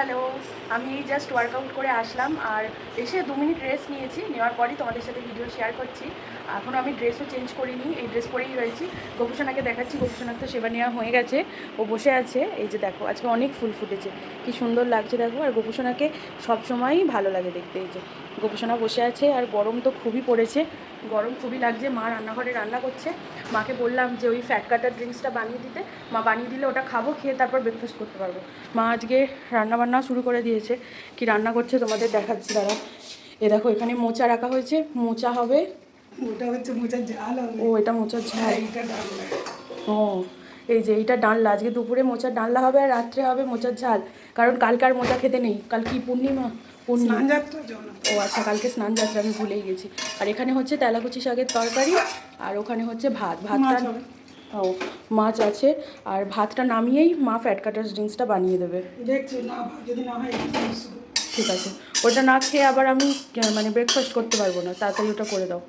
Hello আমি just workout করে আসলাম আর এসে দু মিনিট রেস্ট নিয়েছি। নেওয়ার পরই তোমাদের সাথে ভিডিও শেয়ার করছি। এখনও আমি ড্রেসও চেঞ্জ করিনি, এই ড্রেস পরেই রয়েছি। গোপুসোনাকে দেখাচ্ছি, গোপুসোনার তো সেবা নেওয়া হয়ে গেছে। ও বসে আছে। এই যে দেখো, আজকে অনেক ফুল ফুটেছে। কি সুন্দর লাগছে দেখো। আর গোপুসোনাকে সবসময়ই ভালো লাগে দেখতে, এই যে। গোপুসোনা বসে আছে আর গরম তো খুবই পড়েছে। গরম খুবই লাগছে মা রান্নাঘরে রান্না করছে। মাকে বললাম যে ওই ফ্যাট কাটার ড্রিঙ্কসটা বানিয়ে দিতে। মা বানিয়ে দিলে ওটা খাব খেয়ে তারপর ব্রেকফাস্ট করতে পারব। মা আজকে রান্না বান্না শুরু করে দিয়েছে। কি রান্না করছে তোমাদের দেখাচ্ছি দাঁড়া এ দেখো এখানে মোচা রাখা হয়েছে। মোচা হবে। ওটা হচ্ছে মোচার ঝাল হবে। ও এটা মোচার ঝাল। ও। এই যে এইটা ডালনা আজকে দুপুরে মোচার ডালনা হবে আর রাত্রে হবে মোচার ঝাল। কারণ কালকে আর মোচা খেতে নেই কাল কি পূর্ণিমা? পূর্ণিমা। ও আচ্ছা কালকে স্নান যাত্রা আমি ভুলেই গেছি। আর এখানে হচ্ছে তেলাকুচি শাকের তরকারি আর ওখানে হচ্ছে ভাত। ভাতটা ও মাছ আছে। আর ভাতটা নামিয়েই মা ফ্যাট কাটার ড্রিঙ্কসটা বানিয়ে দেবে। দেখছি না যদি হয়। ঠিক আছে। ওটা না খেয়ে আবার আমি মানে ব্রেকফাস্ট করতে পারব না। তাড়াতাড়ি ওটা করে দাও।